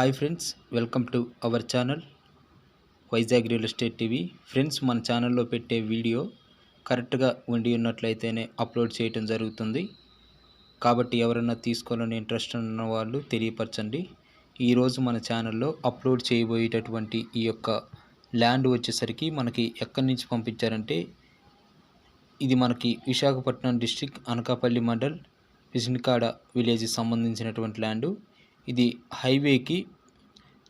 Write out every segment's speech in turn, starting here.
Hi friends welcome to our channel Vizag real estate TV friends మన ఛానల్లో పెట్టే video కరెక్ట్గా ఉండి ఉన్నట్లయితేనే అప్లోడ్ చేయటం జరుగుతుంది. కాబట్టి ఎవరైనా తీసుకోవాలని ఇంట్రెస్ట్ ఉన్న వాళ్ళు తెలియపరచండి. ఈరోజు మన ఛానల్లో అప్లోడ్ చేయబోయేటటువంటి ఈ యొక్క ల్యాండ్ వచ్చేసరికి మనకి ఎక్కడి నుంచి పంపించారంటే ఇది మనకి విశాఖపట్నం డిస్టిక్ అనకాపల్లి మండల్ విజనకాడ విలేజ్కి సంబంధించినటువంటి ల్యాండు ఇది హైవేకి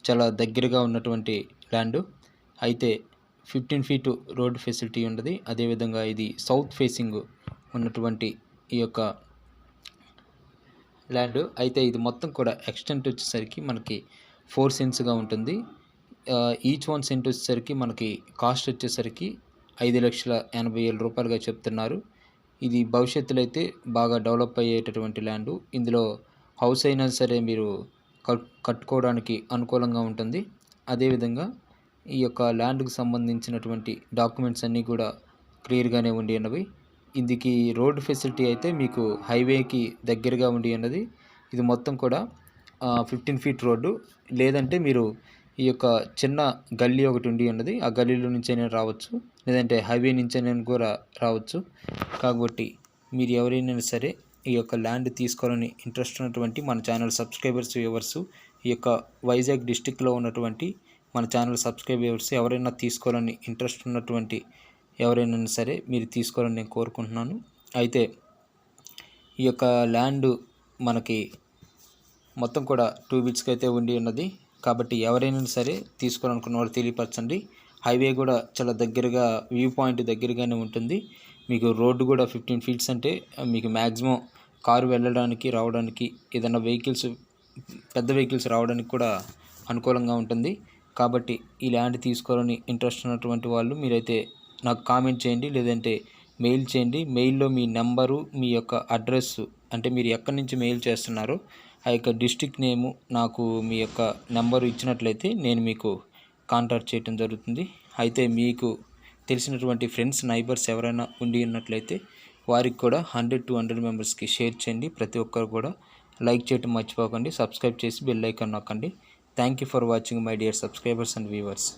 చాలా దగ్గరగా ఉన్నటువంటి ల్యాండ్. అయితే ఫిఫ్టీన్ ఫీట్ రోడ్ ఫెసిలిటీ ఉన్నది. అదేవిధంగా ఇది సౌత్ ఫేసింగ్ ఉన్నటువంటి ఈ యొక్క ల్యాండ్. అయితే ఇది మొత్తం కూడా ఎక్స్టెంట్ వచ్చేసరికి మనకి ఫోర్ సెంట్స్గా ఉంటుంది. ఈచ్ వన్ సెంట్ వచ్చేసరికి మనకి కాస్ట్ వచ్చేసరికి ఐదు లక్షల ఎనభై వేల రూపాయలుగా చెప్తున్నారు. ఇది భవిష్యత్తులో అయితే బాగా డెవలప్ అయ్యేటటువంటి ల్యాండ్. ఇందులో హౌస్ అయినా సరే మీరు కట్టుకోవడానికి అనుకూలంగా ఉంటుంది. అదేవిధంగా ఈ యొక్క ల్యాండ్కి సంబంధించినటువంటి డాక్యుమెంట్స్ అన్నీ కూడా క్లియర్గానే ఉండి ఉన్నవి. ఇందుకి రోడ్డు ఫెసిలిటీ అయితే మీకు హైవేకి దగ్గరగా ఉండి ఉన్నది. ఇది మొత్తం కూడా ఫిఫ్టీన్ ఫీట్ రోడ్డు. లేదంటే మీరు ఈ యొక్క చిన్న గల్లీ ఒకటి ఉండి ఉన్నది. ఆ గల్లీలో నుంచైనా రావచ్చు. లేదంటే హైవే నుంచైనా కూడా రావచ్చు. కాబట్టి మీరు ఎవరైనా సరే ఈ యొక్క ల్యాండ్ తీసుకోవాలని ఇంట్రెస్ట్ ఉన్నటువంటి మన ఛానల్ సబ్స్క్రైబర్స్ వ్యూవర్స్ ఈ యొక్క వైజాగ్ డిస్టిక్లో ఉన్నటువంటి మన ఛానల్ సబ్స్క్రైబర్స్ ఎవరైనా తీసుకోవాలని ఇంట్రెస్ట్ ఉన్నటువంటి ఎవరైనా సరే మీరు తీసుకోవాలని నేను కోరుకుంటున్నాను. అయితే ఈ యొక్క ల్యాండ్ మనకి మొత్తం కూడా టూ బిట్స్కి అయితే ఉండి ఉన్నది. కాబట్టి ఎవరైనా సరే తీసుకోవాలనుకున్న వాళ్ళు తెలియపరచండి. హైవే కూడా చాలా దగ్గరగా వ్యూ పాయింట్ దగ్గరగానే ఉంటుంది. మీకు రోడ్డు కూడా ఫిఫ్టీన్ ఫీట్స్ అంటే మీకు మ్యాక్సిమం కారు వెళ్ళడానికి రావడానికి ఏదైనా వెహికల్స్ పెద్ద వెహికల్స్ రావడానికి కూడా అనుకూలంగా ఉంటుంది. కాబట్టి ఈ ల్యాండ్ తీసుకోవాలని ఇంట్రెస్ట్ ఉన్నటువంటి వాళ్ళు మీరైతే నాకు కామెంట్ చేయండి లేదంటే మెయిల్ చేయండి. మెయిల్లో మీ నెంబరు మీ యొక్క అడ్రస్ అంటే మీరు ఎక్కడి నుంచి మెయిల్ చేస్తున్నారో ఆ యొక్క డిస్టిక్ నేము నాకు మీ యొక్క నెంబరు ఇచ్చినట్లయితే నేను మీకు కాంటాక్ట్ చేయడం జరుగుతుంది. అయితే మీకు తెలిసినటువంటి ఫ్రెండ్స్ నైబర్స్ ఎవరైనా ఉండి ఉన్నట్లయితే వారికి కూడా హండ్రెడ్ టు హండ్రెడ్ మెంబర్స్కి షేర్ చేయండి. ప్రతి ఒక్కరు కూడా లైక్ చేయటం మర్చిపోకండి. సబ్స్క్రైబ్ చేసి బెల్ ఐకాన్ నొక్కండి. Thank you for watching my dear subscribers and viewers.